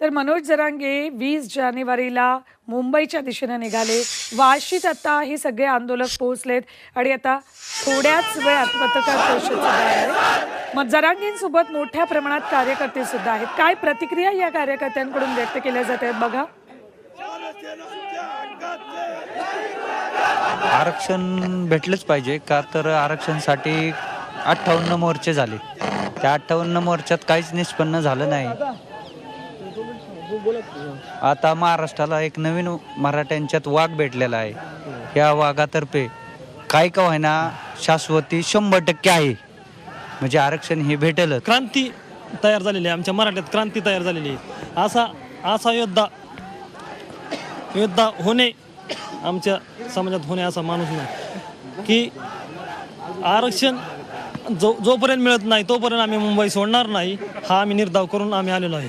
तर मनोज जरांगे वीस जानेवारीला मुंबईच्या दिशेने निघाले. वाशीत आता हे सगळे आंदोलक पोहोचलेत आणि आता थोड्याच वेळात पत्रकार परिषद सुद्धा आहे. मग जरांगींसोबत मोठ्या प्रमाणात कार्यकर्ते सुद्धा आहेत. काय प्रतिक्रिया या कार्यकर्त्यांकडून व्यक्त केल्या जात आहेत बघा. आरक्षण भेटलंच पाहिजे का तर आरक्षणसाठी अठ्ठावन्न मोर्चे झाले. त्या अठ्ठावन्न मोर्चात काहीच निष्पन्न झालं नाही. आता महाराष्ट्राला एक नवीन मराठ्यांच्यात वाघ भेटलेला आहे. या वाघातर्फे काय का होईना शाश्वती शंभर टक्के आहे. म्हणजे आरक्षण हे भेटेल क्रांती तयार झालेली आहे. आमच्या मराठ्यात क्रांती तयार झालेली आहे. असा असा योद्धा योद्धा होणे आमच्या समाजात होणे असा माणूस नाही. की आरक्षण जो जोपर्यंत मिळत नाही तोपर्यंत आम्ही मुंबई सोडणार नाही हा आम्ही निर्धाव करून आम्ही आलेलो आहे.